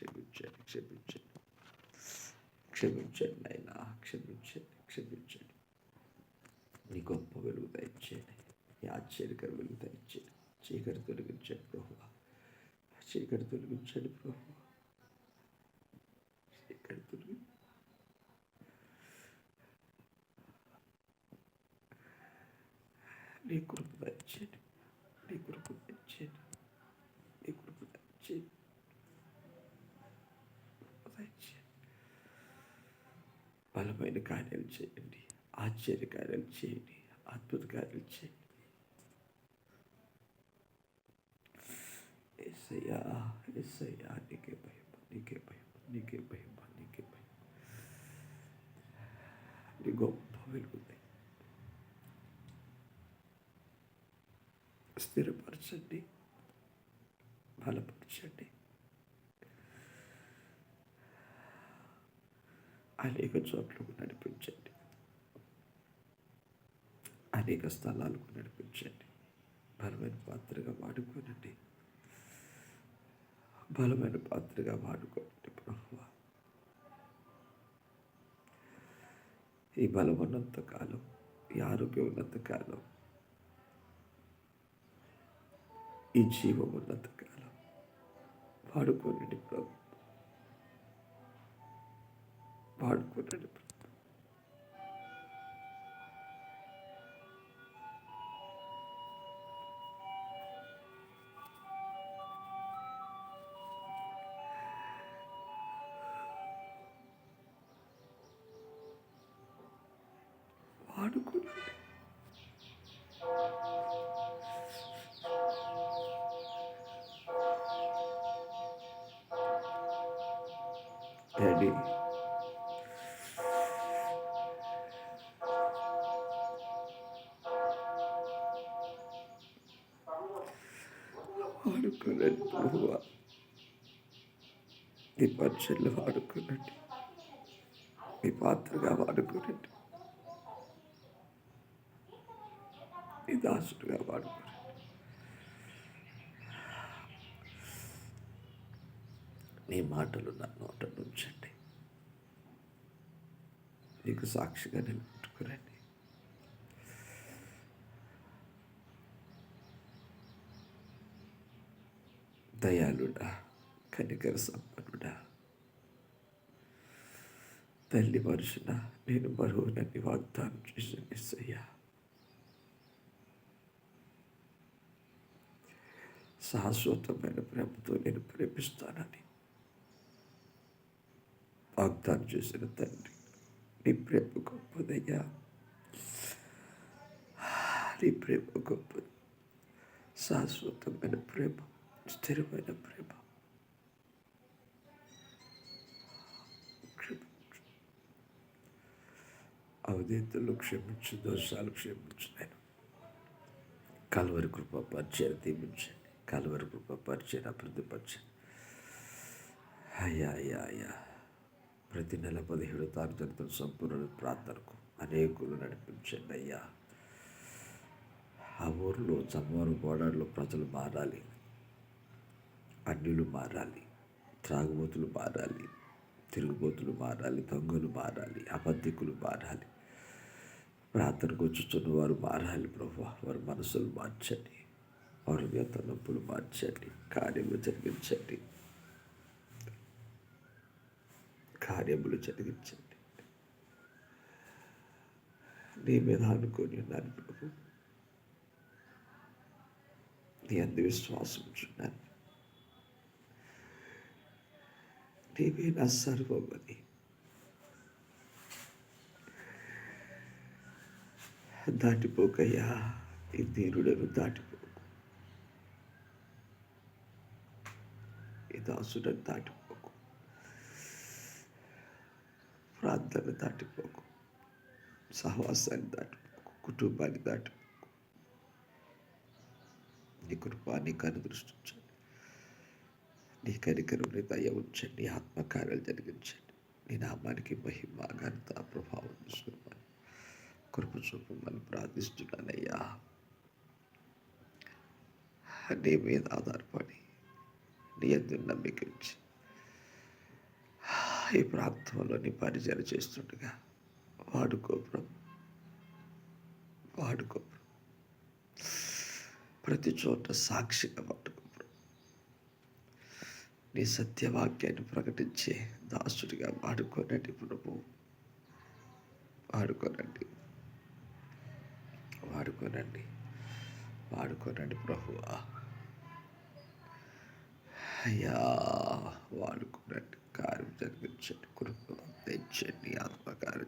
క్షమించండి క్షమించండి. క్షమించండి అయినా క్షమించండి క్షమించండి. నీ గొప్ప వెలుగు దయచేయండి నీ ఆశ్చర్యకర వెలుగు దయచేయండి. చీకటి తొలగించండి ప్రభు చీకటి తొలగించండి ప్రభు చీకటి తొలగి నీ కృప దయచేయండి నీ కృప దయచేయండి నీ కృప దయచేయండి కృప దయచేయండి బలమైన కార్యాలు చేయండి. ఆశ్చర్య కార్యాలు చేయండి. అద్భుత కార్యాలు చేయండి. ఎస్ఐయా ఎస్ఐయా నీకే భయం నీకే భయం నీకే భయం నీకే భయం నీ గొప్ప వెలుగుతాయి స్థిరపరచండి. బలపరచండి. అనేక చోట్లకు నడిపించండి. అనేక స్థలాలకు నడిపించండి. బలమైన పాత్రగా వాడుకోనండి. బలమైన పాత్రగా వాడుకోనండి ప్రభు ఈ బలం ఉన్నంత కాలం ఈ ఆరోగ్యం ఉన్నంత కాలం ఈ జీవం ఉన్నంత కాలం వాడుకోనండి ప్రభు. వాడుకోనండి ప్రభు వాడుకోనండి డాడీ వాడుకోనండి ప్రభువా నీ పరిచయలు వాడుకోనండి మీ పాత్రగా వాడుకోనండి నీ దాసుడుగా వాడుకోనండి నీ మాటలు నా నోట నుంచండి. నీకు సాక్షిగా నిలబెట్టుకురండి దయాళుడా కనికర సంపన్నుడా. తల్లి మనుషున నేను బరువునని వాగ్దానం చేసిన ఎస్సయ్యా శాశ్వతమైన ప్రేమతో నేను ప్రేమిస్తానని వాగ్దానం చేసిన తండ్రి నీ ప్రేమ గొప్పదయ్యా. నీ ప్రేమ గొప్పది. శాశ్వతమైన ప్రేమ స్థిరమైన ప్రేమ క్షమించు అవధేతలు క్షమించు దోషాలు క్షమించు నేను. కలవరి కృప పరిచయం దీపించండి కలవరి కృప పరిచయం అభివృద్ధిపరచండి. అయ్యా అయ్యా అయ్యా ప్రతి నెల పదిహేడు తారీఖు జరుగుతున్న సంపూర్ణ ప్రార్థనకు అనేకులు నడిపించండి అయ్యా. ఆ ఊర్లో చమ్మవారు గోడాడులో ప్రజలు మారాలి. అన్యులు మారాలి త్రాగుబోతులు మారాలి తిరుగుబోతులు మారాలి దొంగలు మారాలి అబద్ధికులు మారాలి. ప్రార్థనకు వచ్చుచున్న వారు మారాలి ప్రభు. వారి మనసులు మార్చండి. వారి వ్యత నొప్పులు మార్చండి. కార్యములు జరిగించండి. కార్యములు జరిగించండి. నీ మీద అనుకొని ఉన్నాను ప్రభు. నీ అందు విశ్వాసం ఉంచున్నాను నీవే నా సర్వమని దాటిపోకయ్యా ఈ తీరుడను దాటిపోకు ఈ దాసుడను దాటిపోకు ప్రార్థన దాటిపోకు సహవాసాన్ని దాటిపోకు కుటుంబాన్ని దాటిపోకు నీ కృప నీ కనుదృష్టి ఉంచండి దయ ఉంచండి ఆత్మకార్యాలు జరిగించండి. నీ నామానికి మహిమ ఘనత ప్రభావం చూసుకోమని కృప చూపమని ప్రార్థిస్తున్నానయ్యా. నీ మీద ఆధారపడి నీ ఎందు నమ్మిక ఉంచి ఈ ప్రాంతంలో నీ పరిచయం చేస్తుండగా వాడుకో ప్రభు. వాడుకో ప్రతి చోట సాక్షిగా వాడుకో నీ సత్యవాక్యాన్ని ప్రకటించే దాసుడిగా వాడుకోనండి ప్రభు. వాడుకోనండి. వాడుకోనండి. వాడుకోనండి ప్రభువా అయ్యా వాడుకోనండి. కార్యం జరిగించండి. కృప తెచ్చండి. ఆత్మకార్యం